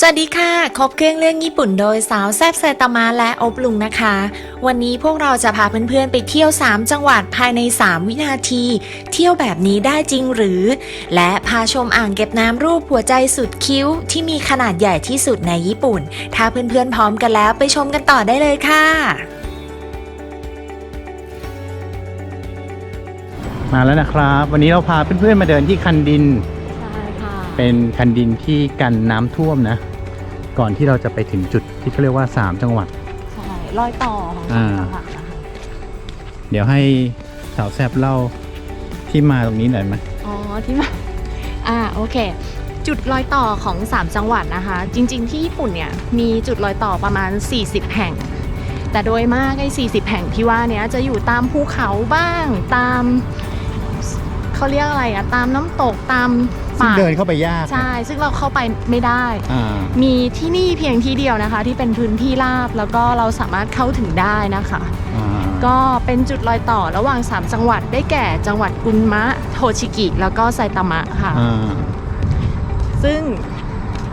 สวัสดีค่ะ ครบเครื่องเรื่องญี่ปุ่นโดยสาวแซบไซตามะและอบลุงนะคะ วันนี้พวกเราจะพาเพื่อนๆไปเที่ยว 3 จังหวัดภายใน 3 วินาที เที่ยวแบบนี้ได้จริงหรือ และพาชมอ่างเก็บน้ำรูปหัวใจสุดคิ้ว ที่มีขนาดใหญ่ที่สุดในญี่ปุ่น ถ้าเพื่อนๆพร้อมกันแล้วไปชมกันต่อได้เลยค่ะ มาแล้วนะครับ วันนี้เราพาเพื่อนๆมาเดินที่คันดิน เป็นคันดินที่กันน้ำท่วมนะ ก่อนที่เราจะไปถึงจุดที่เขาเรียกว่า 3 จังหวัด ใช่รอยต่อของอ่าจังหวัดนะคะเดี๋ยวให้สาวแซบเล่าที่มาตรงนี้หน่อยไหมอ๋อที่มาอ่าโอเค จุดรอยต่อของ 3 จังหวัดนะคะ จริง ๆ ที่ญี่ปุ่นเนี่ยมีจุดรอยต่อประมาณ 40 แห่ง แต่โดยมากไอ้40 แห่งที่ว่าเนี้ยจะอยู่ตามภูเขาบ้างตามเขาเรียกอะไรอะตามน้ำตกตาม ซึ่งป่าเดินเข้าไปยากใช่ ซึ่งเราเข้าไปไม่ได้ อ่า มีที่นี่เพียงที่เดียวนะคะ ที่เป็นพื้นที่ราบแล้วก็เราสามารถเข้าถึงได้นะคะ อ่าก็เป็นจุดรอยต่อระหว่าง 3 จังหวัดได้แก่จังหวัดกุนมะ โทชิกิ แล้วก็ไซตามะค่ะ อ่าซึ่ง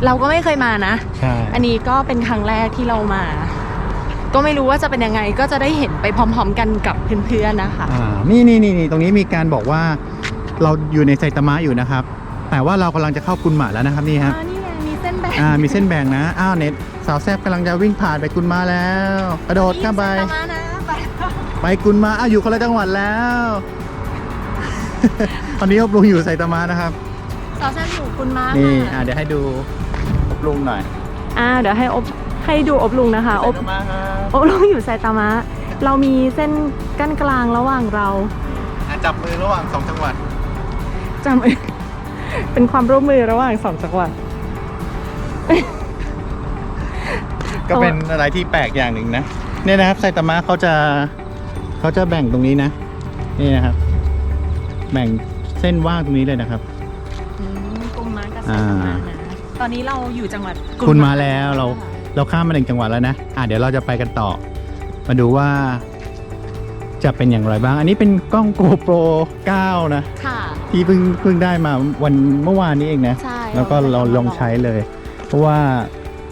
เราก็ไม่เคยมานะ ใช่อันนี้ก็เป็นครั้งแรกที่เรามา ก็ไม่รู้ว่าจะเป็นยังไงก็จะได้เห็นไปพร้อมๆกันกับเพื่อนๆนะคะ อ่านี่นี่นี่นี่ตรงนี้มีการบอกว่า เราอยู่ในไซตามะอยู่นะครับ แต่ว่าเรากำลังจะเข้ากุนหมะแล้วนะครับนี่ครับอ่านี่ไงมีเส้นแบ่งอ่ามีเส้นแบ่งนะ อ้าวเน็ตสาวแซบกำลังจะวิ่งผ่านไปกุนมาแล้ว กระโดดข้ามไปไซตามะนะไปไปกุนมาอ้าวอยู่คนละจังหวัดแล้ว ตอนนี้อบลุงอยู่ไซตามะนะครับ สาวแซ่บอยู่กุนมะนี่ค่ะอ่าเดี๋ยวให้ดูอบลุงหน่อยอ่าเดี๋ยวให้อบให้ดูอบลุงนะคะไซอบตามะครับอบลุงอยู่ไซตามะ เรามีเส้นกั้นกลางระหว่างเราอะจับมือระหว่างสองจังหวัดจำ เป็นความร่วมมือระหว่างสองจังหวัด ก็เป็นอะไรที่แปลกอย่างหนึ่งนะ เนี่ยนะครับไซตามะเขาจะเขาจะแบ่งตรงนี้นะ นี่นะครับ แบ่งเส้นว่างตรงนี้เลยนะครับกุมมากับอ่านะตอนนี้เราอยู่จังหวัดคุณมาแล้วเราเราข้ามมาหนึ่งจังหวัดแล้วนะ อะเดี๋ยวเราจะไปกันต่อ มาดูว่าจะเป็นอย่างไรบ้าง อันนี้เป็นกล้อง GoPro 9 นะ ค่ะ ที่เพิ่งเพิ่งได้มาวันเมื่อวานนี้เองนะ ใช่แล้วก็เราลองใช้เลย เพราะว่า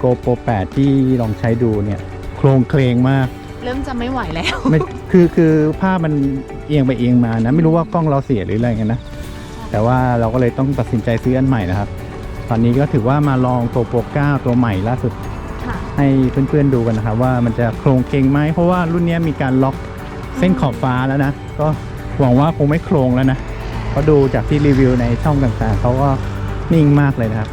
GoPro 8 ที่ลองใช้ดูเนี่ย โครงเคลงมากเริ่มจะไม่ไหวแล้ว ไม่คือคือภาพมันเอียงไปเอียงมานะ ไม่รู้ว่ากล้องเราเสียหรืออะไรกันนะ แต่ว่าเราก็เลยต้องตัดสินใจซื้ออันใหม่นะครับ ตอนนี้ก็ถือว่ามาลองตัวโปร9ตัวใหม่ล่าสุดค่ะให้เพื่อนๆดูกันนะครับว่ามันจะโครงเคงไหมเพราะว่ารุ่นนี้มีการล็อกเส้นขอบฟ้าแล้วนะ ก็หวังว่าคงไม่โครงแล้วนะ เพราะดูจากที่รีวิวในช่องต่างๆเขาก็นิ่งมากเลยนะครับ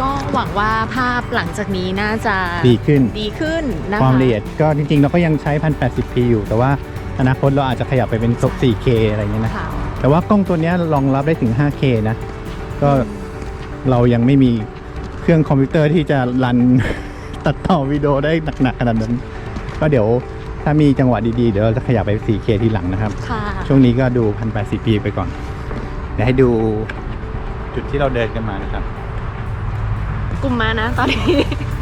ก็หวังว่าภาพหลังจากนี้น่าจะดีขึ้น ดีขึ้นนะคะความละเอียดก็จริงๆ เราก็ยังใช้ 1080p อยู่ แต่ว่าอนาคตเราอาจจะขยับไปเป็น 4K อะไรอย่างเงี้ยนะ ค่ะแต่ว่ากล้องตัวเนี้ยรองรับได้ถึง 5K นะ ก็เรายังไม่มีเครื่องคอมพิวเตอร์ที่จะรัน ตัดต่อวิดีโอได้หนักๆขนาดนั้น ก็เดี๋ยวถ้ามีจังหวะดีๆ เดี๋ยวเราจะขยับไป 4K ทีหลังนะครับ ค่ะ ช่วงนี้ก็ดู 1080p ไปก่อนเดี๋ยวให้ดูจุดที่เราเดินกันมานะครับ กลุ่มมานะตอนนี้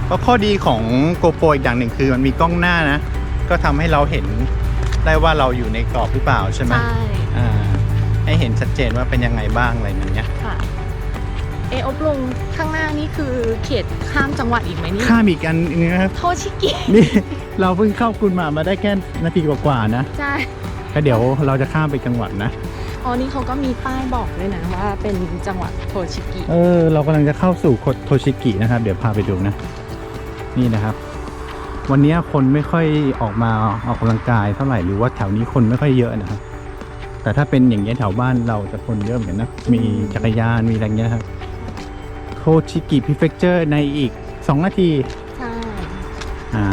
ก็ข้อดีของ GoPro อีกอย่างหนึ่งคือมันมีกล้องหน้านะ ก็ทำให้เราเห็นได้ว่าเราอยู่ในกรอบหรือเปล่าใช่ไหมใช่อ่าให้เห็นชัดเจนว่าเป็นยังไงบ้างอะไรอย่างเงี้ยค่ะ เออบลงข้างหน้านี่คือเขตข้ามจังหวัดอีกไหมนี่ข้ามอีกอันนึงนะครับ โทชิกิ นี่ เราเพิ่งเข้ากุนมามาได้แค่นาทีกว่าๆนะ ใช่ ก็เดี๋ยวเราจะข้ามไปจังหวัดนะ อ๋อนี่เขาก็มีป้ายบอกด้วยนะว่าเป็นจังหวัดโทชิกิ เออ เรากำลังจะเข้าสู่โทชิกินะครับ เดี๋ยวพาไปดูนะ นี่นะครับ วันนี้คนไม่ค่อยออกมาออกกำลังกายเท่าไหร่หรือว่าแถวนี้คนไม่ค่อยเยอะนะครับ แต่ถ้าเป็นอย่างเงี้ยแถวบ้านเราจะคนเยอะเหมือนกันนะ มีจักรยานมีอะไรเงี้ยครับโทชิกิพิเฟกเจอร์ในอีก 2 นาที ใช่ อ่า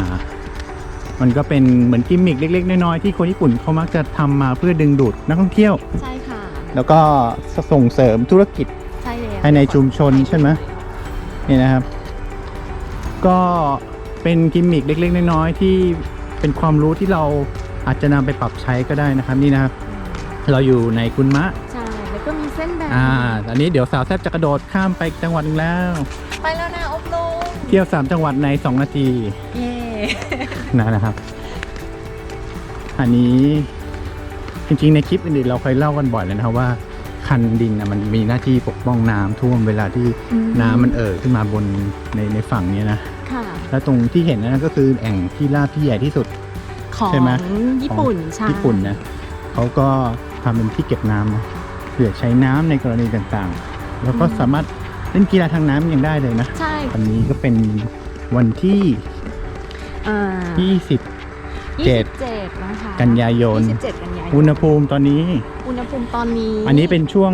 มันก็เป็นเหมือนกิมมิคเล็ก ๆ น้อยๆที่คนญี่ปุ่นเขามักจะทำมาเพื่อดึงดูดนักท่องเที่ยว ใช่ค่ะแล้วก็ส่งเสริมธุรกิจ ใช่เลยภายในชุมชนใช่ไหมนี่นะครับ ก็เป็นกิมมิคเล็ก ๆ น้อยๆที่เป็นความรู้ที่เราอาจจะนำไปปรับใช้ก็ได้นะครับนี่นะครับ เราอยู่ในกุนมะ ใช่แล้วก็มีเส้นแบ่งอ่าอันนี้เดี๋ยวสาวแซบจะกระโดดข้ามไปจังหวัดหนึงแล้ว ไปแล้วนะอบลงเที่ยว 3 จังหวัดใน 2 นาที เย่ นะนะครับ อันนี้จริงๆ ในคลิปอื่นๆเราเคยเล่ากันบ่อยเลยนะครับว่าคันดินนะมันมีหน้าที่ปกป้องน้ำท่วมเวลาที่อืน้ำมันเอ่อขึ้นมาบนในในฝั่งเนี้ยนะค่ะแล้วตรงที่เห็นนั่นก็คือแอ่งที่ราบที่ใหญ่ที่สุดของใช่ไหมญี่ปุ่นของใช่ญี่ปุ่นนะเขาก็ทำเป็นที่เก็บน้ำนะเผื่อใช้น้ำในกรณีต่างๆ แล้วก็สามารถเล่นกีฬาทางน้ำยังได้เลยนะใช่วันนี้ก็เป็นวันที่ อ่า20ยี่เจ็สิดบเจ็ดนะคะกันยายน ยี่สิบเจ็ดกันยายนอุณหภูมิตอนนี้ อุณหภูมิตอนนี้อันนี้เป็นช่วง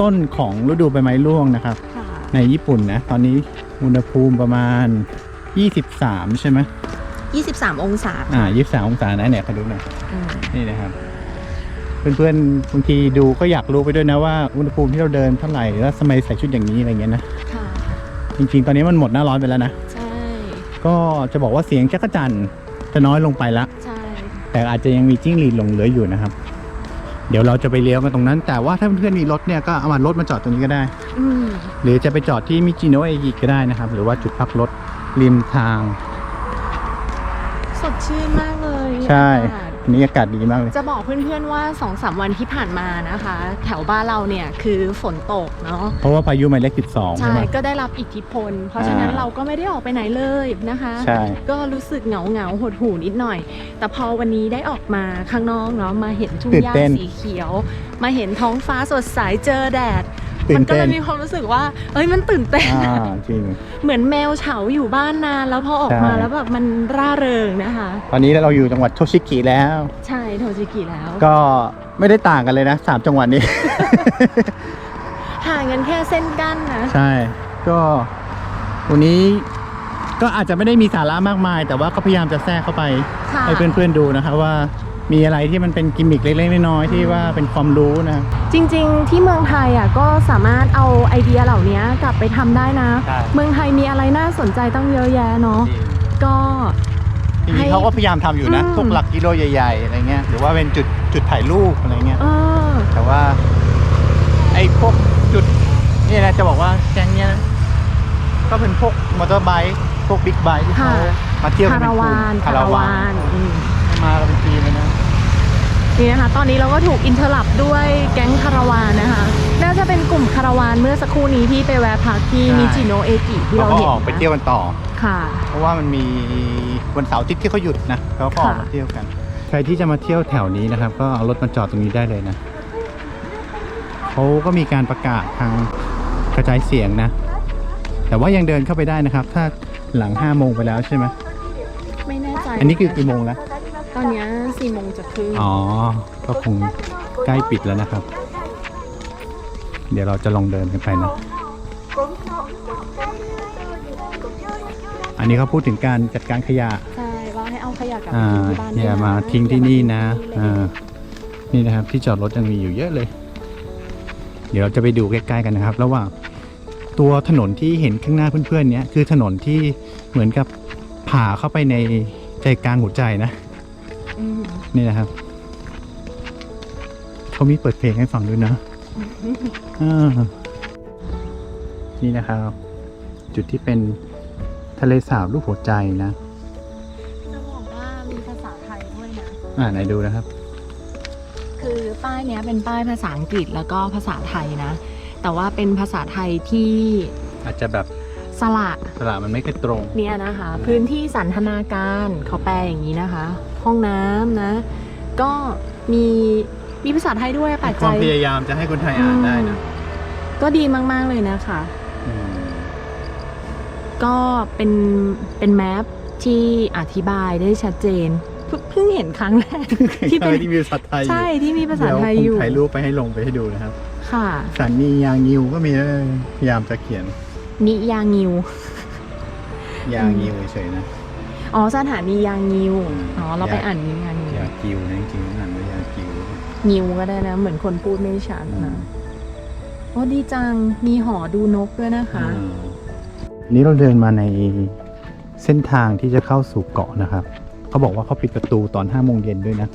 ต้นของฤดูใบไม้ร่วงนะครับ ค่ะในญี่ปุ่นนะ ตอนนี้อุณหภูมิประมาณ 23 ใช่ไหมยี่สิบสามองศาอ่า23 องศานะเนี่ยขอดูหน่อย อืมนี่นะครับ เพื่อนๆบางทีดูก็อยากรู้ไปด้วยนะว่าอุณหภูมิที่เราเดินเท่าไหร่แล้วทำไมใส่ชุดอย่างนี้อะไรเงี้ยนะ ค่ะ จริงๆ ตอนนี้มันหมดหน้าร้อนไปแล้วนะใช่ ก็จะบอกว่าเสียงจักรจันทร์จะน้อยลงไปละ ใช่ แต่อาจจะยังมีจิ้งหรีดหลงเหลืออยู่นะครับ เดี๋ยวเราจะไปเลี้ยวกันตรงนั้น แต่ว่าถ้าเพื่อนๆมีรถเนี่ยก็เอามารถมาจอดตรงนี้ก็ได้ อืมหรือจะไปจอดที่มิจิโนะเอกิก็ได้นะครับ หรือว่าจุดพักรถริมทาง สดชื่นมากเลยใช่ อากาศ อันนี้อากาศดีมากเลย จะบอกเพื่อนๆว่า2อสวันที่ผ่านมานะคะ แถวบ้านเราเนี่ยคือฝนตกเนาะเพราะว่าพายุหมายเลข12 ใช่ใช่ไหม ก็ได้รับอิทธิพล เพราะฉะนั้นอ่า เราก็ไม่ได้ออกไปไหนเลยนะคะ ใช่ ก็รู้สึกเหงาเหงาๆหดหูนิดหน่อย แต่พอวันนี้ได้ออกมาข้างนอกเนาะมาเห็นทุ่งตื่นหญ้าเต้น สีเขียว มาเห็นท้องฟ้าสดใสเจอแดด ตื่มันนก็เต้เลนยมีความรู้สึกว่า เอ้ยมันตื่นเต้น อ่าจริง เหมือนแมวเฉาอยู่บ้านนาน แล้วพอออกใช่มาแล้วแบบมันร่าเริงนะคะ ตอนนี้เราอยู่จังหวัดโทชิกิแล้ว ใช่โทจิกิแล้ว ก็ไม่ได้ต่างกันเลยนะสามจังหวัดนี้ ห่างกันแค่เส้นกั้นนะ ใช่ ก็วันนี้ก็อาจจะไม่ได้มีสาระมากมาย แต่ว่าก็พยายามจะแทรกเข้าไป ค่ะ ให้เพื่อนๆดูนะครับว่า มีอะไรที่มันเป็นกิมมิคเล็กๆน้อยๆที่ว่าเป็นความรู้นะครับ จริงๆ ที่เมืองไทยอะก็สามารถเอาไอเดียเหล่านี้กลับไปทำได้นะ ใช่ เมืองไทยมีอะไรน่าสนใจตั้งเยอะแยะเนาะก็จริงๆเขาก็พยายามทำอยู่นะอืม พวกหลักกิโลใหญ่ๆอะไรเงี้ยหรือว่าเป็นจุดจุดถ่ายรูปอะไรเงี้ย เออ แต่ว่าไอ้พวกจุดนี่นะจะบอกว่าแก๊งเนี้ยนะก็เป็นพวกมอเตอร์ไบค์พวกบิ๊กไบค์ที่เขาค่ะ มาเที่ยวกัคานเป็นรากลุ่วามนคาราวานอืม มาเราเป็นทีมเลยนะนี่นะคะ ตอนนี้เราก็ถูกอินเทอร์ลับด้วยแก๊งคาราวานนะคะ น่าจะเป็นกลุ่มคาราวานเมื่อสักครู่นี้ที่ไปแวะพักที่ใช่มิจิโนะเอกิที่เขาเราก็เห็นออกไปเที่ยวกันต่อค่ะ เพราะว่ามันมีวันเสาร์อาทิตย์ที่เขาหยุดนะเขาก็ออกค่ะมาเที่ยวกัน ใครที่จะมาเที่ยวแถวนี้นะครับ ก็เอารถมาจอดตรงนี้ได้เลยนะเขาก็มีการประกาศทางกระจายเสียงนะ แต่ว่ายังเดินเข้าไปได้นะครับ ถ้าหลังห้าโมงไปแล้วใช่ไหมไม่แน่ใจอันนี้คือกี่โมงแล้วต อนเนี้สี่โมงจะครึ่งอ๋อ ก็คงใกล้ปิดแล้วนะครับ เดี๋ยวเราจะลองเดินกันไปนะ อันนี้เขาพูดถึงการจัดการขยะ ใช่ว่าให้เอาขยะกลับอ่าไปที่บ้านอย่าด้วยะมาทิ้งที่นี่นะไม่อ่าเล่นนี่นะครับที่จอดรถยังมีอยู่เยอะเลย เดี๋ยวเราจะไปดูใกล้ๆกันนะครับ ระหว่างตัวถนนที่เห็นข้างหน้าเพื่อนๆเนี้ยคือถนนที่เหมือนกับผ่าเข้าไปในใจกลางหัวใจนะอืม นี่นะครับ เขามีเปิดเพลงให้ฟังด้วยนะอ่านี่นะครับ จุดที่เป็นทะเลสาบรูปหัวใจนะจะบอกว่ามีภาษาไทยด้วยนะ อ่าไหนดูนะครับ คือป้ายเนี้ยเป็นป้ายภาษาอังกฤษแล้วก็ภาษาไทยนะ แต่ว่าเป็นภาษาไทยที่อาจจะแบบ สละสระมันไม่ค่อยตรง เนี่ยนะคะ พื้นที่สันทนาการเขาแปลอย่างนี้นะคะ ห้องน้ำนะ ก็มีมีภาษาไทยด้วยแปลกคใจ วามพยายามจะให้คนไทยอ่านได้นะก็ดีมาก ๆ เลยนะคะ อืมก็เป็นเป็นแมปที่อธิบายได้ชัดเจนเพิ่งเพิ่งเห็นครั้งแรก ที่เป็น ที่มีภาษาไทยอยู่ใช่ที่มีภาษาเดี๋ยวไทยคงอยู่ถ่ายรูปไปให้ลงไปให้ดูนะครับค่ะ สันนียางยิวก็มีเลยพยายามจะเขียน นิยางิวยางยิวเฉยๆนะ อ๋อสถานียางิวอืมอ๋อเราไปยาอ่านนิยางิวยากิวนะจริงๆอ่านว่ายากิวงิวก็ได้นะ เหมือนคนพูดไม่ชัดนะโอ้ดีจังมีหอดูนกด้วยนะคะอืมนี่เราเดินมาในเส้นทางที่จะเข้าสู่เกาะนะครับ เขาบอกว่าเขาปิดประตูตอนห้าโมงเย็นด้วยนะ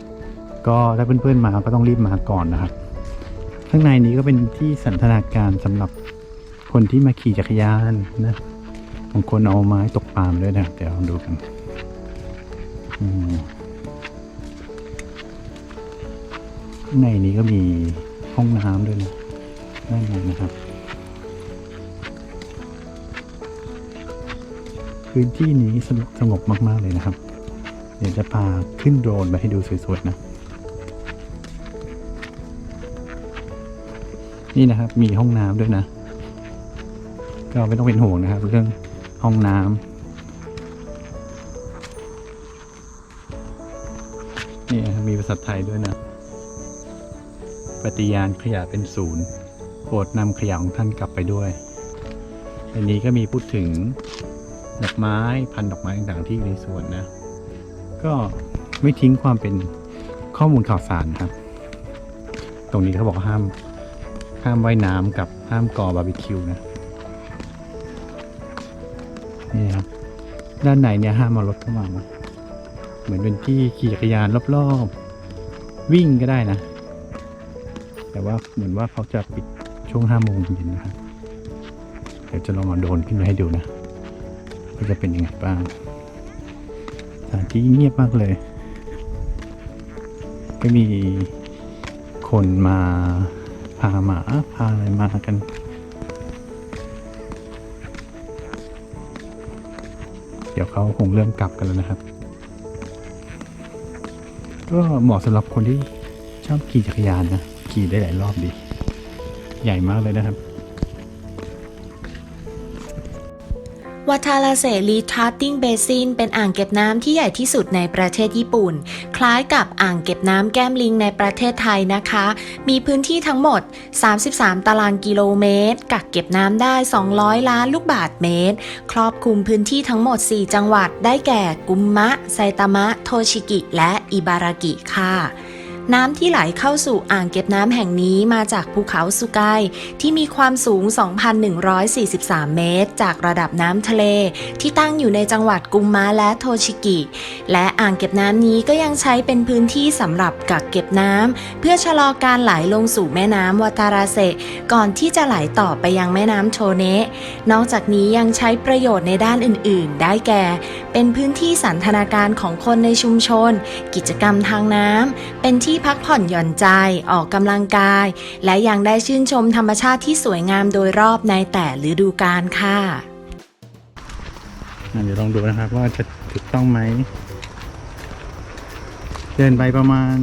ก็ถ้าเพื่อนๆมาก็ต้องรีบมาก่อนนะครับ ข้างในนี้ก็เป็นที่สันทนาการสำหรับ คนที่มาขี่จักรยานนะบางคนเอาไม้ตกปลามด้วยนะเดี๋ยวลองดูกันข้างในนี้ก็มีห้องน้ำด้วยนะด้านในนะครับ พื้นที่นี้สงบสงบมาก ๆ เลยนะครับ เดี๋ยวจะพาขึ้นโดรนไปให้ดูสวย ๆ นะนี่นะครับ มีห้องน้ำด้วยนะ ก็ไม่ต้องเป็นห่วงนะครับ เรื่องห้องน้ำนี่ครับมีภาษาไทยด้วยนะ ปฏิญาณขยะเป็นศูนย์โปรดนำขยะของท่านกลับไปด้วย อันนี้ก็มีพูดถึงดอกไม้พันดอกไม้ต่างๆที่อยู่ในสวนนะ ก็ไม่ทิ้งความเป็นข้อมูลข่าวสารครับ ตรงนี้เขาบอกห้ามห้ามว่ายน้ำกับห้ามก่อบาร์บีคิวนะ ด้านในเนี่ยห้ามมารถเข้ามานะเหมือนเป็นที่ขี่จักรยานรอบๆ วิ่งก็ได้นะ แต่ว่าเหมือนว่าเขาจะปิดช่วงห้าโมงเย็นนะครับเดี๋ยวจะลองเอาโดรนขึ้นมาให้ดูนะว่าจะเป็นยังไงบ้างสถานที่เงียบมากเลยไม่มีคนมาพาหมาพาอะไรมากัน ดี๋ยวเขาคงเริ่มกลับกันแล้วนะครับ ก็เหมาะสำหรับคนที่ชอบขี่จักรยานนะ ขี่ได้หลายรอบดี ใหญ่มากเลยนะครับ วัทาราเซรีทาร์ติงเบซินเป็นอ่างเก็บน้ำที่ใหญ่ที่สุดในประเทศญี่ปุ่น คล้ายกับอ่างเก็บน้ำแก้มลิงในประเทศไทยนะคะ มีพื้นที่ทั้งหมด 33 ตารางกิโลเมตร กักเก็บน้ำได้ 200 ล้านลูกบาทเมตร ครอบคลุมพื้นที่ทั้งหมด 4 จังหวัดได้แก่ กุมมะ ไซตามะ โทชิกิ และอิบารากิค่ะ น้ำที่ไหลเข้าสู่อ่างเก็บน้ำแห่งนี้มาจากภูเขาสุไกที่มีความสูง 2,143 เมตร จากระดับน้ำทะเล ที่ตั้งอยู่ในจังหวัดกุมมะและโทชิกิ และอ่างเก็บน้ำนี้ก็ยังใช้เป็นพื้นที่สำหรับกักเก็บน้ำเพื่อชะลอการไหลลงสู่แม่น้ำวาตาราเซก่อนที่จะไหลต่อไปยังแม่น้ำโชเนะนอกจากนี้ยังใช้ประโยชน์ในด้านอื่น ๆ ได้แก่ เป็นพื้นที่สันทนาการของคนในชุมชน กิจกรรมทางน้ำเป็นที่พักผ่อนหย่อนใจออกกำลังกาย และยังได้ชื่นชมธรรมชาติที่สวยงามโดยรอบในแต่ฤดูกาลค่ะอะเดี๋ยวลองดูนะครับว่าจะถูกต้องไหม เดินไปประมาณ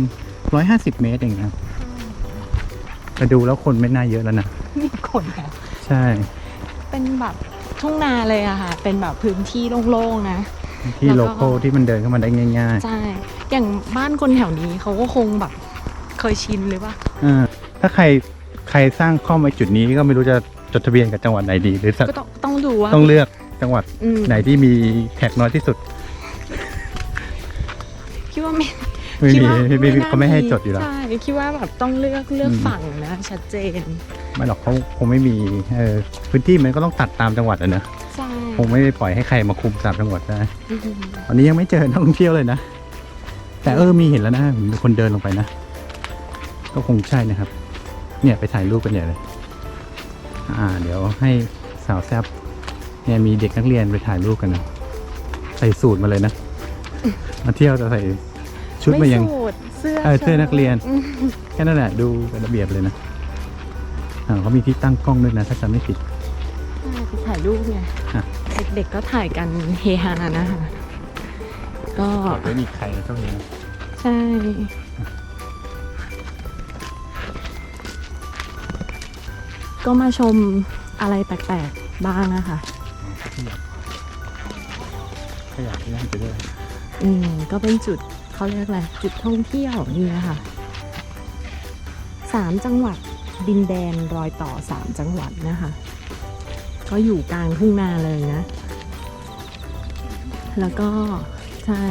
150 เมตรเองนะครับแต่ดูแล้วคนไม่น่าเยอะแล้วนะมีคนค่ะใช่ เป็นแบบทุ่งนาเลยอะค่ะ เป็นแบบพื้นที่โล่งๆนะ ที่แล้โลวก็โก้ที่มันเดินเข้ามาได้ง่ายใช่ อย่างบ้านคนแถวนี้เขาก็คงแบบเคยชินหรือว่าๆอ่าถ้าใครใครสร้างข้อมไว้จุดนี้ก็ไม่รู้จะจดทะเบียนกับจังหวัดไหนดี หรือสักก็ต้องต้องดูว่าต้องเลือกจังหวัดอืมไหนที่มีแขกน้อยที่สุดคิดว่าไม่ไม่คิดมีว่าไม่มีน่เขาไม่ให้จดอยู่แล้วใช่คิดว่าแบบต้องเลือกเลือกอืมฝั่งนะชัดเจนไม่หรอกเขาคงไม่มีเออพื้นที่มันก็ต้องตัดตามจังหวัดอะเนอะใช่ค งไม่ได้ปล่อยให้ใครมาคุมสามจังหวัดได้อืมตอนนี้ยังไม่เจอนักท่องเที่ยวเลยนะ แต่เออมีเห็นแล้วนะมีคนเดินลงไปนะ ก็คงใช่นะครับ เนี่ยไปถ่ายรูปกันใหญ่เลย อ่า เดี๋ยวให้สาวแซบเนี่ยมีเด็กนักเรียนไปถ่ายรูปกันนะใส่สูตรมาเลยนะ มาเที่ยวแต่ใส่ชุดมายังสูทเสื้อเออเสื้อนักเรียนอืมแค่นั้นแหละดูเป็นระเบียบเลยนะอ่าเขามีที่ตั้งกล้องด้วยนะ ถ้าจำไม่ผิด ใช่ไปถ่ายรูปไง อะ เด็กๆก็ถ่ายกันเฮฮานะคะก็ไม่มีใครนะช่วงนี้นะใช่ก็มาชมอะไรแปลกๆบ้างนะคะขยับขยับที่นั่นไปด้วยอืมก็เป็นจุดเขาเรียกอะไรจุดท่องเที่ยวนี่นะคะสามจังหวัดดินแดนรอยต่อสามจังหวัดนะคะ ก็อยู่กลางทุ่งนาเลยนะ แล้วก็ใช่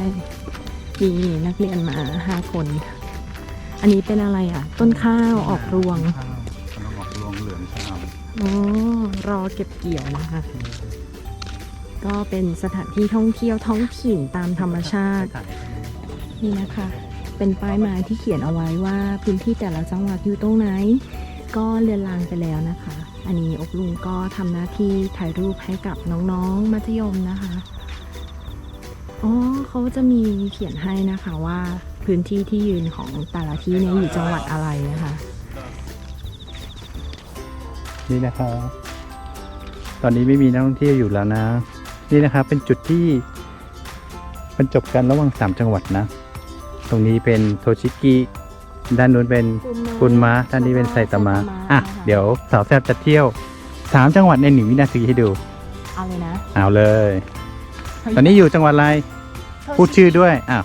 มีนักเรียนมาห้าคน อันนี้เป็นอะไรอะ ต้นข้าวออกรวงข้าวกำลังออกรวงเหลืองชามอ๋อรอเก็บเกี่ยวนะคะ ก็เป็นสถานที่ท่องเที่ยวท้องถิ่นตามธรรมชาติ นี่นะคะ เป็นป้ายไม้ที่เขียนเอาไว้ว่าพื้นที่แต่ละจังหวัดอยู่ตรงไหน ก็เลือนลางไปแล้วนะคะ อันนี้อบลุงก็ทำหน้าที่ถ่ายรูปให้กับน้องๆมัธยมนะคะอ๋อเขาจะมีเขียนให้นะคะว่าพื้นที่ที่ยืนของแต่ละที่เนี่ยอยู่จังหวัดอะไรนะคะ นี่นะครับ ตอนนี้ไม่มีนักท่องเที่ยวอยู่แล้วนะ นี่นะครับเป็นจุดที่บรรจบกันระหว่างสามจังหวัดนะ ตรงนี้เป็นโทชิกิ ด้านนู้นเป็นกุนมะด้านนี้เป็นไซตามะอะเดี๋ยวสาวแซบจะเที่ยวสามจังหวัดในหนึ่งวินาทีให้ดู เอาเลยนะเอาเลย ตอนนี้อยู่จังหวัดอะไร พูดชื่อด้วยอ้าว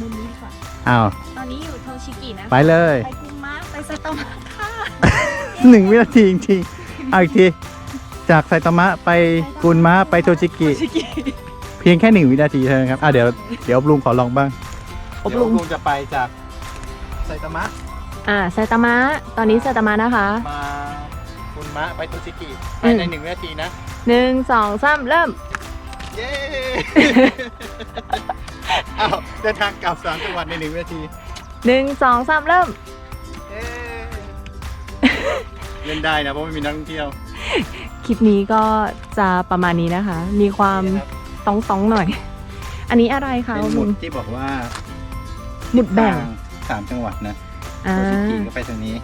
มุมนี้ดีกว่าอ้าวตอนนี้อยู่โทชิกินะไปเลยไปกุมะไปไซตามะค่ะหนึ่งวินาทีจริงๆเอาอีกทีจากไซตามะไปกุนมะไปโทชิกิโทชิกิ เพียงแค่หนึ่งวินาทีเท่านั้นครับอะเดี๋ยวเดี๋ยวอบลุงขอลองบ้างอบลุงเดี๋ยวลุงจะไปจาก ไซตามะ อ่าไซตามะ ตอนนี้ไซตามะนะคะ มากุนมะไปโทชิกิอืภายมในหนึ่งวินาทีนะ หนึ่งสองสามเริ่ม เย้ อ้าวเดินทางกลับสามจังหวัดในหนึ่งวินาที หนึ่งสองสามเริ่ม เย้เล่นได้นะเพราะไม่มีนักท่องเที่ยวคลิปนี้ก็จะประมาณนี้นะคะ มีความนี่นะครับต้องต้องๆหน่อย อันนี้อะไรคะเป็นหมุดที่บอกว่าหมุดแบ่งทา สามจังหวัดนะอ่าโทชิกิก็ไปทางนี้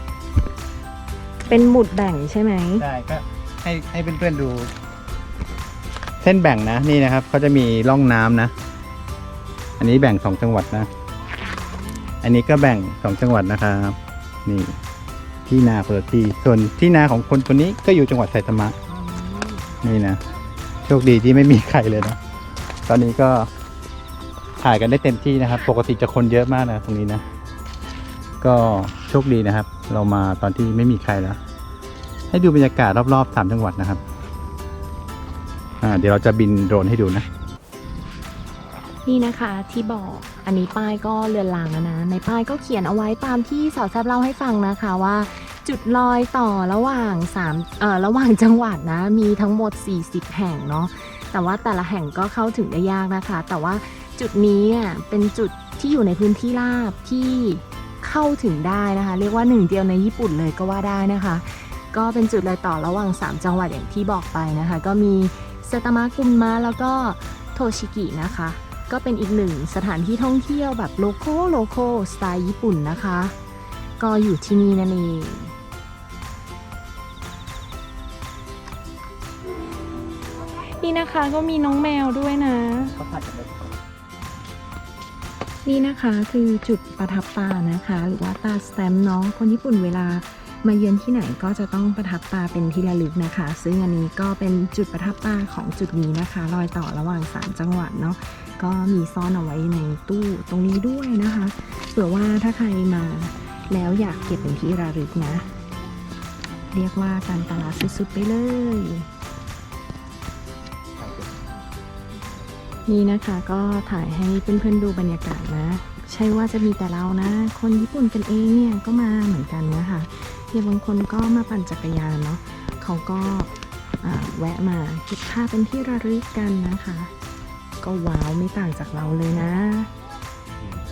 เป็นหมุดแบ่งใช่ไหม ได้ก็ให้ให้เพื่อนๆดู เส้นแบ่งนะนี่นะครับเขาจะมีร่องน้ำนะ อันนี้แบ่งสองจังหวัดนะ อันนี้ก็แบ่งสองจังหวัดนะครับ นี่ ที่นาเปิดที่ส่วนที่นาของคนคนนี้ก็อยู่จังหวัดไซตามะนี่นะโชคดีที่ไม่มีใครเลยนะตอนนี้ก็ถ่ายกันได้เต็มที่นะครับ ปกติจะคนเยอะมากนะตรงนี้นะ ก็โชคดีนะครับ เรามาตอนที่ไม่มีใครแล้ว ให้ดูบรรยากาศรอบๆสามจังหวัดนะครับอ่าเดี๋ยวเราจะบินโดรนให้ดูนะ นี่นะคะที่บอกอันนี้ป้ายก็เลือนลางแล้วนะ ในป้ายก็เขียนเอาไว้ตามที่สาวแซบเล่าให้ฟังนะคะว่า จุดลอยต่อระหว่าง3เอ่อระหว่างจังหวัดนะ มีทั้งหมด 40 แห่งเนาะแต่ว่าแต่ละแห่งก็เข้าถึงได้ยากนะคะ แต่ว่าจุดนี้อะเป็นจุดที่อยู่ในพื้นที่ราบที่ เข้าถึงได้นะคะ เรียกว่าหนึ่งเดียวในญี่ปุ่นเลยก็ว่าได้นะคะ ก็เป็นจุดลอยต่อระหว่าง 3 จังหวัดอย่างที่บอกไปนะคะ ก็มีเซตามะกุมมะแล้วก็โทชิกินะคะ ก็เป็นอีกหนึ่งสถานที่ท่องเที่ยวแบบโลโก้โลโก้สไตล์ญี่ปุ่นนะคะ ก็อยู่ที่นี่นั่นเองนี่นะคะก็มีน้องแมวด้วยนะนี่ นี่นะคะคือจุดประทับตานะคะ หรือว่าตาสแตมป์เนาะคนญี่ปุ่นเวลามาเยือนที่ไหนก็จะต้องประทับตาเป็นที่ระลึกนะคะ ซึ่งอันนี้ก็เป็นจุดประทับตาของจุดนี้นะคะ รอยต่อระหว่างสามจังหวัดเนาะก็มีซ่อนเอาไว้ในตู้ตรงนี้ด้วยนะคะเผื่อว่าถ้าใครมาแล้วอยากเก็บเป็นที่ระลึกนะ เรียกว่าการตลาดสุดๆไปเลย นี่นะคะก็ถ่ายให้เพื่อนๆดูบรรยากาศนะ ใช่ว่าจะมีแต่เรานะ คนญี่ปุ่นกันเองเนี่ยก็มาเหมือนกันนะคะอย่างบางคนก็มาปั่นจักรยานเนาะเขาก็แวะมาเก็บภาพเป็นที่ระลึกกันนะคะ ก็ว้าวไม่ต่างจากเราเลยนะ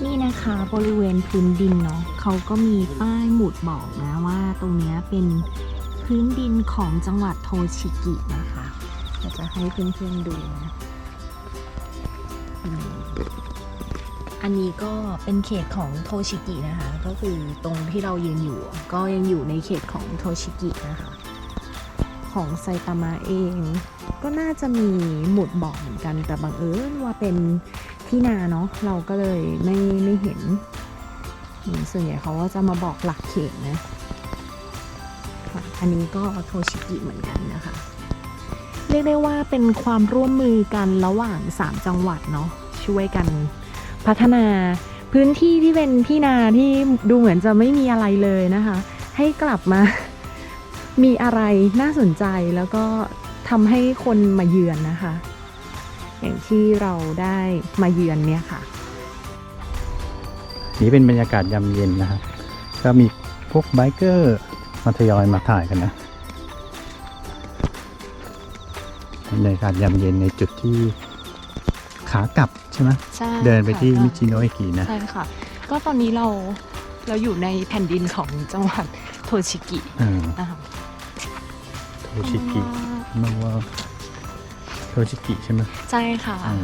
นี่นะคะบริเวณพื้นดินเนาะเขาก็มีป้ายหมุดบอกนะว่าตรงนี้เป็นพื้นดินของจังหวัดโทชิกินะคะจะให้เพื่อนๆดูนะ อันนี้ก็เป็นเขตของโทชิกินะคะ ก็คือตรงที่เรายืนอยู่ ก็ยังอยู่ในเขตของโทชิกินะคะ ของไซตามะเอง ก็น่าจะมีหมุดบอกเหมือนกัน แต่บังเอิญว่าเป็นที่นาเนาะเราก็เลยไม่ไม่เห็น ส่วนใหญ่เขาก็จะมาบอกหลักเขตนะ อันนี้ก็โทชิกิเหมือนกันนะคะ เรียกได้ว่าเป็นความร่วมมือกันระหว่าง 3 จังหวัดเนาะช่วยกันพัฒนาพื้นที่ที่เป็นที่นาที่ดูเหมือนจะไม่มีอะไรเลยนะคะ ให้กลับมา มีอะไรน่าสนใจแล้วก็ทำให้คนมาเยือนนะคะ อย่างที่เราได้มาเยือนเนี่ยค่ะ นี่เป็นบรรยากาศยามเย็นนะครับก็มีพวกไบเกอร์มาทยอยมาถ่ายกันนะ บรรยากาศยามเย็นในจุดที่ขากลับใช่ไหมใช่เดินไปที่ค่ะมิจิโนะเอกินะ ใช่ค่ะ ก็ตอนนี้เราเราอยู่ในแผ่นดินของจังหวัดโทชิกิเออนะคะโทชิกิมาว่าโทชิกิใช่ไหมใช่ค่ะ อ่า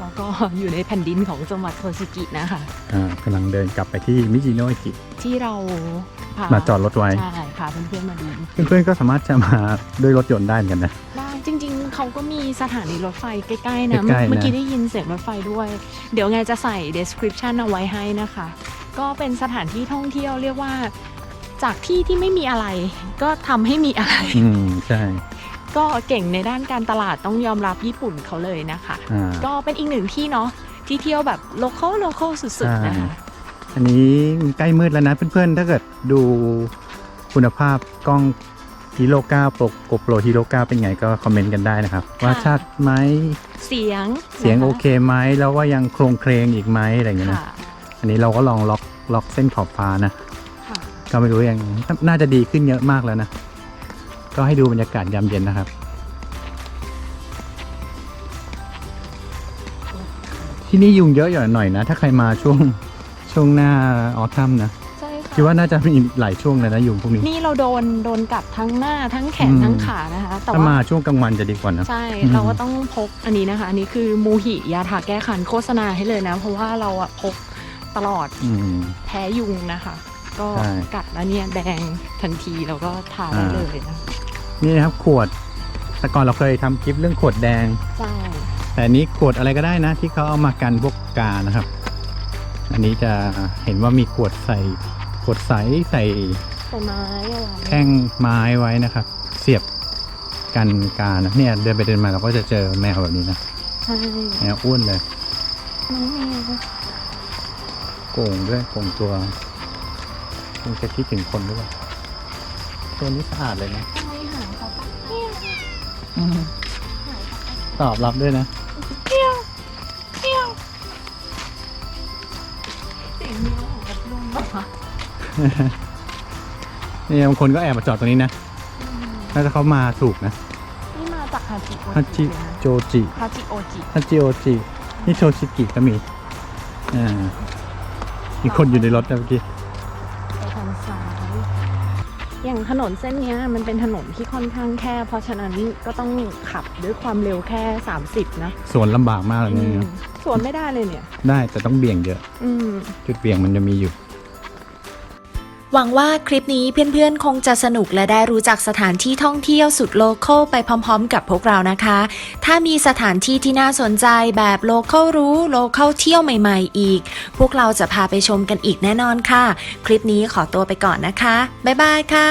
แล้วก็อยู่ในแผ่นดินของจังหวัดโทชิกินะคะ อ่ากำลังเดินกลับไปที่มิจิโนะอิกิที่เราพมาจอดรถไว้ ใช่พาเพื่อนๆมาดู เพื่อนๆก็สามารถจะมาด้วยรถยนต์ได้เหมือนกันนะ ได้จริงๆ เขาก็มีสถานีรถไฟใกล้ๆนะ ใกล้ๆนะ เมื่อกี้ได้ยินเสียงรถไฟด้วย เดี๋ยวไงจะใส่ description เอาไว้ให้นะคะ ก็เป็นสถานที่ท่องเที่ยวเรียกว่า จากที่ที่ไม่มีอะไร ก็ทำให้มีอะไร อืมใช่ก็เก่งในด้านการตลาดต้องยอมรับญี่ปุ่นเขาเลยนะคะ อ่า ก็เป็นอีกหนึ่งที่เนาะที่เที่ยวแบบ local local สุดๆนะคะ อันนี้ใกล้มืดแล้วนะเพื่อนๆ ถ้าเกิดดูคุณภาพกล้อง ฮีโร่9โปรโกโปรฮีโร่9เป็นไงก็คอมเมนต์กันได้นะครับ ว่าชัดไหมเสียงเสียงนะะโอเคไหมแล้วว่ายังโครงเคลงอีกไหมอะไรอย่างเงี้ยนะค่ะอันนี้เราก็ลองล็อกล็อกเส้นขอบฟ้านะค่ะก็ไม่รู้ยังน่าจะดีขึ้นเยอะมากแล้วนะ ก็ให้ดูบรรยากาศยามเย็นนะครับ ที่นี่ยุงเยอะหน่อยนะ ถ้าใครมาช่วงช่วงหน้าออทัมนะใช่ ค่ะคิดว่าน่าจะมีหลายช่วงเลยนะยุงพวกนี้ นี่เราโดนโดนกัดทั้งหน้าทั้งแขนอืม ทั้งขานะคะ แต่ถ้ามาว่าช่วงกลางวันจะดีกว่านะ ใช่อืม เราก็ต้องพกอันนี้นะคะ อันนี้คือมูหิยาทาแก้คันโฆษณาให้เลยนะ เพราะว่าเราอะพกตลอดอืม แพ้ยุงนะคะ ก็ใช่ กัดแล้วเนี่ยแดงทันทีเราก็ทาได้อ่าเลยนะนี่นะครับขวด แต่ก่อนเราเคยทำคลิปเรื่องขวดแดง ใช่แต่อันนี้ขวดอะไรก็ได้นะ ที่เขาเอามากันพวกกานะครับ อันนี้จะเห็นว่ามีขวดใส่ ขวดใสใส่ต้นไม้อะไรแท่งไม้ไว้นะครับ เสียบกันกานะเนี่ยเดินไปเดินมาเราก็จะเจอแมวแบบนี้นะใช่แมวอ้วนเลยน้องแมวโก่งด้วยโก่งตัวคงจะคิดถึงคนด้วยตัวนี้สะอาดเลยนะทำไมหางเขาตัดเปี้ยวตอบรับด้วยนะ นี่บางคนก็แอบมาจอดตรงนี้นะ น่าจะเขามาถูกนะ นี่มาจากฮาจิโอฮัจิเลยนะโจจิ ฮาจิโอจิฮัจิโอจิ นี่โชชิกิก็มี อ่า มีคนอยู่ในรถนะเมื่อกี้ ไปทางซ้ายอย่างถนนเส้นเนี้ยมันเป็นถนนที่ค่อนข้างแคบเพราะฉะนั้นก็ต้องขับด้วยความเร็วแค่ 30 นะสวนลำบากมากเลยอืนะมสวนไม่ได้เลยเนี่ย ได้แต่ต้องเบี่ยงเยอะ อืม จุดเบี่ยงมันจะมีอยู่ หวังว่าคลิปนี้เพื่อนๆ คงจะสนุกและได้รู้จักสถานที่ท่องเที่ยวสุดโลคอลไปพร้อมๆ กับพวกเรานะคะ ถ้ามีสถานที่ที่น่าสนใจแบบโลคอลรู้โลคอลเที่ยวใหม่ๆ อีก พวกเราจะพาไปชมกันอีกแน่นอนค่ะ คลิปนี้ขอตัวไปก่อนนะคะ บ๊ายบายค่ะ